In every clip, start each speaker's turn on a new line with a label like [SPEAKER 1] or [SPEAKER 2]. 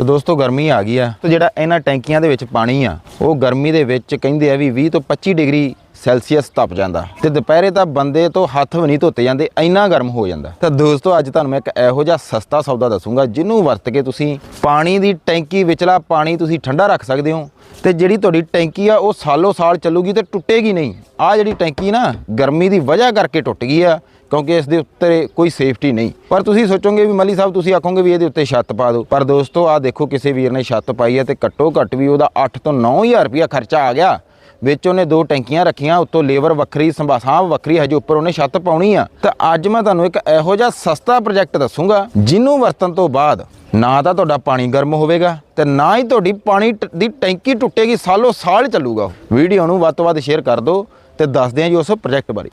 [SPEAKER 1] ਤੇ ਦੋਸਤੋ ਗਰਮੀ ਆ ਗਈ ਆ। ਤੇ ਜਿਹੜਾ ਇਹਨਾਂ ਟੈਂਕੀਆਂ ਦੇ ਵਿੱਚ ਪਾਣੀ ਆ, ਉਹ ਗਰਮੀ ਦੇ ਵਿੱਚ ਕਹਿੰਦੇ ਆ ਵੀ 20 ਤੋਂ 25 ਡਿਗਰੀ ਸੈਲਸੀਅਸ ਤਪ ਜਾਂਦਾ। ਤੇ ਦੁਪਹਿਰੇ ਤਾਂ ਬੰਦੇ ਤੋਂ ਹੱਥ ਵੀ ਨਹੀਂ ਧੋਤੇ ਜਾਂਦੇ, ਇੰਨਾ ਗਰਮ ਹੋ ਜਾਂਦਾ। ਤਾਂ ਦੋਸਤੋ ਅੱਜ ਤੁਹਾਨੂੰ ਮੈਂ ਇੱਕ ਇਹੋ ਜਿਹਾ ਸਸਤਾ ਸੌਦਾ ਦੱਸੂਗਾ, ਜਿਹਨੂੰ ਵਰਤ ਕੇ ਤੁਸੀਂ ਪਾਣੀ ਦੀ ਟੈਂਕੀ ਵਿਚਲਾ ਪਾਣੀ ਤੁਸੀਂ ਠੰਡਾ ਰੱਖ ਸਕਦੇ ਹੋ। ਤੇ ਜਿਹੜੀ ਤੁਹਾਡੀ ਟੈਂਕੀ ਆ, ਉਹ ਸਾਲੋ ਸਾਲ ਚੱਲੂਗੀ ਤੇ ਟੁੱਟੇਗੀ ਨਹੀਂ। ਆ ਜਿਹੜੀ ਟੈਂਕੀ ਨਾ, ਗਰਮੀ ਦੀ ਵਜ੍ਹਾ ਕਰਕੇ ਟੁੱਟ ਗਈ ਆ। ਕਿਉਂਕਿ ਇਸ ਦੇ ਉੱਤੇ ਕੋਈ ਸੇਫਟੀ ਨਹੀਂ। ਪਰ ਤੁਸੀਂ ਸੋਚੋਗੇ ਵੀ ਮੱਲੀ ਸਾਹਿਬ, ਤੁਸੀਂ ਆਖੋਗੇ ਵੀ ਇਹਦੇ ਉੱਤੇ ਛੱਤ ਪਾ ਦਿਓ। ਪਰ ਦੋਸਤੋ ਆ ਦੇਖੋ, ਕਿਸੇ ਵੀਰ ਨੇ ਛੱਤ ਪਾਈ ਹੈ ਤੇ ਘੱਟੋ ਘੱਟ ਵੀ ਉਹਦਾ 8 ਤੋਂ 9000 ਰੁਪਇਆ ਖਰਚਾ ਆ ਗਿਆ। ਵਿੱਚ ਉਹਨੇ ਦੋ ਟੈਂਕੀਆਂ ਰੱਖੀਆਂ, ਉੱਤੋਂ ਲੇਬਰ ਵੱਖਰੀ ਸੰਭਾਸਾਂ ਵੱਖਰੀ, ਹਜੇ ਉੱਪਰ ਉਹਨੇ ਛੱਤ ਪਾਉਣੀ ਆ। ਤਾਂ ਅੱਜ ਮੈਂ ਤੁਹਾਨੂੰ ਇੱਕ ਇਹੋ ਜਿਹਾ ਸਸਤਾ ਪ੍ਰੋਜੈਕਟ ਦੱਸੂਗਾ, ਜਿਹਨੂੰ ਵਰਤਣ ਤੋਂ ਬਾਅਦ ਨਾ ਤਾਂ ਤੁਹਾਡਾ ਪਾਣੀ ਗਰਮ ਹੋਵੇਗਾ ਤੇ ਨਾ ਹੀ ਤੁਹਾਡੀ ਪਾਣੀ ਟ- ਦੀ ਟੈਂਕੀ ਟੁੱਟੇਗੀ ਸਾਲੋ ਸਾਲ ਚੱਲੂਗਾ ਉਹ। ਵੀਡੀਓ ਨੂੰ ਵੱਧ ਤੋਂ ਵੱਧ ਸ਼ੇਅਰ ਕਰ ਦਿਓ ਤੇ ਦੱਸਦੇ ਹਾਂ ਜੀ ਉਸ ਪ੍ਰੋਜੈਕਟ ਬਾਰੇ।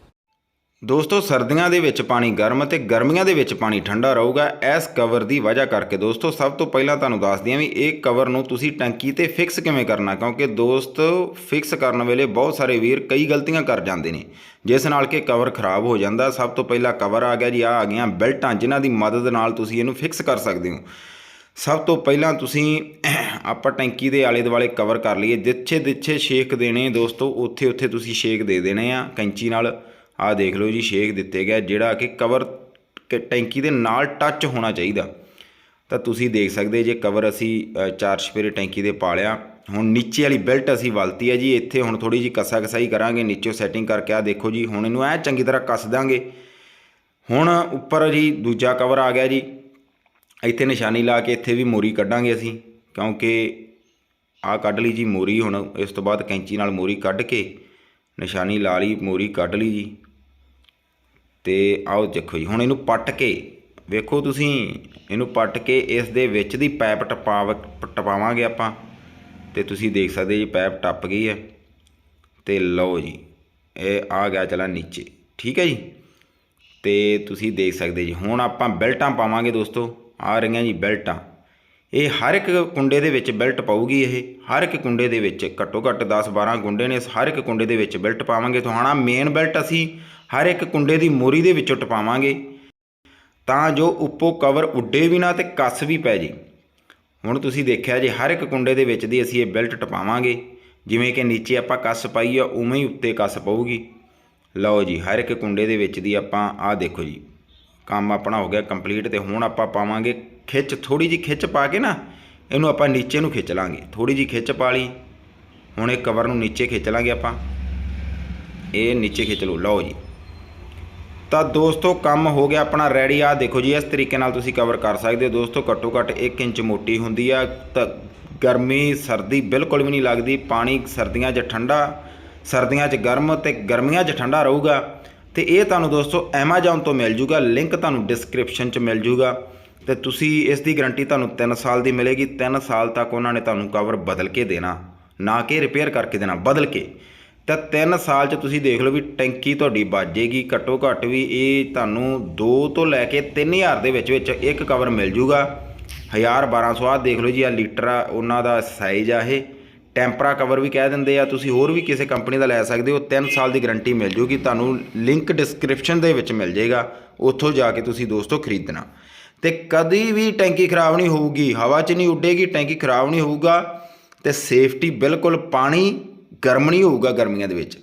[SPEAKER 1] ਦੋਸਤੋ, ਸਰਦੀਆਂ ਦੇ ਵਿੱਚ ਪਾਣੀ ਗਰਮ ਅਤੇ ਗਰਮੀਆਂ ਦੇ ਵਿੱਚ ਪਾਣੀ ਠੰਡਾ ਰਹੂਗਾ। ਇਸ ਕਵਰ ਦੀ ਵਜ੍ਹਾ ਕਰਕੇ ਦੋਸਤੋ, ਸਭ ਤੋਂ ਪਹਿਲਾਂ ਤੁਹਾਨੂੰ ਦੱਸ ਦਿਆਂ ਵੀ ਇਹ ਕਵਰ ਨੂੰ ਤੁਸੀਂ ਟੈਂਕੀ ਤੇ ਫਿਕਸ ਕਿਵੇਂ ਕਰਨਾ, ਕਿਉਂਕਿ ਦੋਸਤੋ ਫਿਕਸ ਕਰਨ ਵੇਲੇ ਬਹੁਤ ਸਾਰੇ ਵੀਰ ਕਈ ਗਲਤੀਆਂ ਕਰ ਜਾਂਦੇ ਨੇ। ਜਿਸ ਨਾਲ ਕਿ ਕਵਰ ਖਰਾਬ ਹੋ ਜਾਂਦਾ। ਸਭ ਤੋਂ ਪਹਿਲਾਂ ਕਵਰ ਆ ਗਿਆ ਜੀ ਆ ਆ ਗਈਆਂ ਬੈਲਟਾਂ, ਜਿਨ੍ਹਾਂ ਦੀ ਮਦਦ ਨਾਲ ਤੁਸੀਂ ਇਹਨੂੰ ਫਿਕਸ ਕਰ ਸਕਦੇ ਹੋ। ਸਭ ਤੋਂ ਪਹਿਲਾਂ ਤੁਸੀਂ ਆਪਾਂ ਟੈਂਕੀ ਦੇ ਆਲੇ ਦੁਆਲੇ ਕਵਰ ਕਰ ਲਈਏ। ਜਿੱਥੇ ਜਿੱਥੇ ਛੇਕ ਦੇਣੇ ਦੋਸਤੋ ਉੱਥੇ ਉੱਥੇ ਤੁਸੀਂ ਛੇਕ ਦੇ ਦੇਣੇ ਆ ਕੈਂਚੀ ਨਾਲ। ਆਹ ਦੇਖ ਲਓ ਜੀ ਛੇਕ ਦਿੱਤੇ ਗਿਆ ਜਿਹੜਾ ਕਿ ਕਵਰ ਕ- ਟੈਂਕੀ ਦੇ ਨਾਲ ਟੱਚ ਹੋਣਾ ਚਾਹੀਦਾ। ਤਾਂ ਤੁਸੀਂ ਦੇਖ ਸਕਦੇ ਜੇ ਕਵਰ ਅਸੀਂ ਚਾਰ ਛਪੇਰੇ ਟੈਂਕੀ ਦੇ ਪਾ ਲਿਆ। ਹੁਣ ਨੀਚੇ ਵਾਲੀ ਬੈਲਟ ਅਸੀਂ ਵਲਤੀ ਹੈ ਜੀ, ਇੱਥੇ ਹੁਣ ਥੋੜੀ ਜੀ ਕਸਾ ਕਸਾਈ ਕਰਾਂਗੇ, ਨੀਚੇ ਸੈਟਿੰਗ ਕਰਕੇ ਆ ਦੇਖੋ ਜੀ, ਹੁਣ ਇਹਨੂੰ ਐ ਚੰਗੀ ਤਰ੍ਹਾਂ ਕੱਸ ਦਾਂਗੇ ਹੁਣ ਉੱਪਰ ਜੀ ਦੂਜਾ ਕਵਰ ਆ ਗਿਆ ਜੀ, ਇੱਥੇ ਨਿਸ਼ਾਨੀ ਲਾ ਕੇ ਇੱਥੇ ਵੀ ਮੋਰੀ ਕੱਢਾਂਗੇ ਅਸੀਂ, ਕਿਉਂਕਿ ਆਹ ਕੱਢ ਲਈ ਜੀ ਮੋਰੀ ਹੁਣ, ਇਸ ਤੋਂ ਬਾਅਦ ਕੈਂਚੀ ਨਾਲ ਮੋਰੀ ਕੱਢ ਕੇ ਨਿਸ਼ਾਨੀ ਲਾ ਲਈ, ਮੋਰੀ ਕੱਢ ਲਈ ਜੀ। ਤੇ ਆਓ ਦੇਖੋ ਜੀ, ਹੁਣ ਇਹਨੂੰ ਪੱਟ ਕੇ, ਵੇਖੋ ਤੁਸੀਂ, ਇਹਨੂੰ ਪੱਟ ਕੇ ਇਸ ਦੇ ਵਿੱਚ ਦੀ ਪਾਈਪ ਟਪਾਵ ਟਪਾਵਾਂਗੇ ਆਪਾਂ, ਤੇ ਤੁਸੀਂ ਦੇਖ ਸਕਦੇ ਜੀ ਪਾਈਪ ਟੱਪ ਗਈ ਹੈ, ਤੇ ਲਓ ਜੀ, ਇਹ ਆ ਗਿਆ ਚਲਾ ਨੀਚੇ, ਠੀਕ ਹੈ ਜੀ? ਤੇ ਤੁਸੀਂ ਦੇਖ ਸਕਦੇ ਜੀ, ਹੁਣ ਆਪਾਂ ਬੈਲਟਾਂ ਪਾਵਾਂਗੇ ਦੋਸਤੋ, ਆ ਰਹੀਆਂ ਜੀ ਬੈਲਟਾਂ। ਇਹ ਹਰ ਇੱਕ ਕੁੰਡੇ ਦੇ ਵਿੱਚ ਬੈਲਟ ਪਾਊਗੀ ਇਹ, ਹਰ ਇੱਕ ਕੁੰਡੇ ਦੇ ਵਿੱਚ ਘੱਟੋ ਘੱਟ 10 12 ਕੁੰਡੇ ਨੇ, ਹਰ ਇੱਕ ਕੁੰਡੇ ਦੇ ਵਿੱਚ ਬੈਲਟ ਪਾਵਾਂਗੇ। ਤੁਹਾਣਾ ਮੇਨ ਬੈਲਟ ਅਸੀਂ ਹਰ ਇੱਕ ਕੁੰਡੇ ਦੀ ਮੋਰੀ ਦੇ ਵਿੱਚੋਂ ਟਪਾਵਾਂਗੇ। ਤਾਂ ਜੋ ਉੱਪੋ ਕਵਰ ਉੱਡੇ ਵੀ ਨਾ ਤੇ ਕੱਸ ਵੀ ਪੈ ਜੇ। ਹੁਣ ਤੁਸੀਂ ਦੇਖਿਆ ਜੇ ਹਰ ਇੱਕ ਕੁੰਡੇ ਦੇ ਵਿੱਚ ਦੀ ਅਸੀਂ ਇਹ ਬੈਲਟ ਟਪਾਵਾਂਗੇ। ਜਿਵੇਂ ਕਿ ਨੀਚੇ ਆਪਾਂ ਕੱਸ ਪਾਈ ਆ, ਉਵੇਂ ਹੀ ਉੱਤੇ ਕੱਸ ਪਊਗੀ। ਲਓ ਜੀ, ਹਰ ਇੱਕ ਕੁੰਡੇ ਦੇ ਵਿੱਚ ਦੀ ਆਪਾਂ ਆਹ ਦੇਖੋ ਜੀ। ਕੰਮ ਆਪਣਾ ਹੋ ਗਿਆ ਕੰਪਲੀਟ ਤੇ ਹੁਣ ਆਪਾਂ ਪਾਵਾਂਗੇ ਖਿੱਚ ਥੋੜੀ ਜੀ ਖਿੱਚ ਪਾ ਕੇ ਨਾ, ਇਹਨੂੰ ਆਪਾਂ ਨੀਚੇ ਨੂੰ ਖਿੱਚ ਲਾਂਗੇ। ਥੋੜੀ ਜੀ ਖਿੱਚ ਪਾ ਲਈ। ਹੁਣ ਇਹ ਕਵਰ ਨੂੰ ਨੀਚੇ ਖਿੱਚ ਲਾਂਗੇ ਆਪਾਂ। ਇਹ ਨੀਚੇ ਖਿੱਚ ਲਓ। ਲਓ ਜੀ। ਤਾਂ ਦੋਸਤੋ, ਕੰਮ ਹੋ ਗਿਆ ਆਪਣਾ ਰੈਡੀ ਆ ਦੇਖੋ ਜੀ, ਇਸ ਤਰੀਕੇ ਨਾਲ ਤੁਸੀਂ ਕਵਰ ਕਰ ਸਕਦੇ ਹੋ। ਦੋਸਤੋ, ਘੱਟੋ ਘੱਟ 1 ਇੰਚ ਮੋਟੀ ਹੁੰਦੀ ਆ। ਤਾਂ ਗਰਮੀ, ਸਰਦੀ ਬਿਲਕੁਲ ਵੀ ਨਹੀਂ ਲੱਗਦੀ। ਪਾਣੀ ਸਰਦੀਆਂ 'ਚ ਠੰਡਾ, ਸਰਦੀਆਂ 'ਚ ਗਰਮ ਤੇ ਗਰਮੀਆਂ 'ਚ ਠੰਡਾ ਰਹੂਗਾ। ਤੇ ਇਹ ਤੁਹਾਨੂੰ ਦੋਸਤੋ Amazon ਤੋਂ ਮਿਲ ਜੂਗਾ ਲਿੰਕ ਤੁਹਾਨੂੰ ਡਿਸਕ੍ਰਿਪਸ਼ਨ 'ਚ ਮਿਲ ਜੂਗਾ। ਤੇ ਤੁਸੀਂ ਇਸ ਦੀ ਗਾਰੰਟੀ ਤੁਹਾਨੂੰ 3 ਸਾਲ ਦੀ ਮਿਲੇਗੀ 3 ਸਾਲ ਤੱਕ ਉਹਨਾਂ ਨੇ ਤੁਹਾਨੂੰ ਕਵਰ ਬਦਲ ਕੇ ਦੇਣਾ, ਨਾ ਕਿ ਰਿਪੇਅਰ ਕਰਕੇ ਦੇਣਾ, ਬਦਲ ਕੇ। ਤਾਂ 3 ਸਾਲ 'ਚ ਤੁਸੀਂ ਦੇਖ ਲਓ ਵੀ ਟੈਂਕੀ ਤੁਹਾਡੀ ਬਾਜੇਗੀ ਘੱਟੋ ਘੱਟ ਵੀ ਇਹ ਤੁਹਾਨੂੰ 2 ਤੋਂ ਲੈ ਕੇ 3000 ਦੇ ਵਿੱਚ ਵਿੱਚ ਇੱਕ ਕਵਰ ਮਿਲ ਜੂਗਾ। 1000 1200 ਆ, ਦੇਖ ਲਓ ਜੀ ਆ ਲੀਟਰ ਆ, ਉਹਨਾਂ ਦਾ ਸਾਈਜ਼ ਆ ਇਹ। ਟੈਂਪਰਾ ਕਵਰ ਵੀ ਕਹਿ ਦਿੰਦੇ ਆ, ਤੁਸੀਂ ਹੋਰ ਵੀ ਕਿਸੇ ਕੰਪਨੀ ਦਾ ਲੈ ਸਕਦੇ ਹੋ 3 ਸਾਲ ਦੀ ਗਾਰੰਟੀ ਮਿਲ ਜੂਗੀ, ਤੁਹਾਨੂੰ ਲਿੰਕ ਡਿਸਕ੍ਰਿਪਸ਼ਨ ਦੇ ਵਿੱਚ ਮਿਲ ਜਾਏਗਾ ਉੱਥੋਂ ਜਾ ਕੇ ਤੁਸੀਂ ਦੋਸਤੋ ਖਰੀਦਣਾ। ਤੇ ਕਦੀ ਵੀ ਟੈਂਕੀ ਖਰਾਬ ਨਹੀਂ ਹੋਊਗੀ, ਹਵਾ 'ਚ ਨਹੀਂ ਉੱਡੇਗੀ, ਟੈਂਕੀ ਖਰਾਬ ਨਹੀਂ ਹੋਊਗਾ, ਤੇ ਸੇਫਟੀ ਬਿਲਕੁਲ ਪਾਣੀ ਗਰਮ ਨਹੀਂ ਹੋਊਗਾ ਗਰਮੀਆਂ ਦੇ ਵਿੱਚ।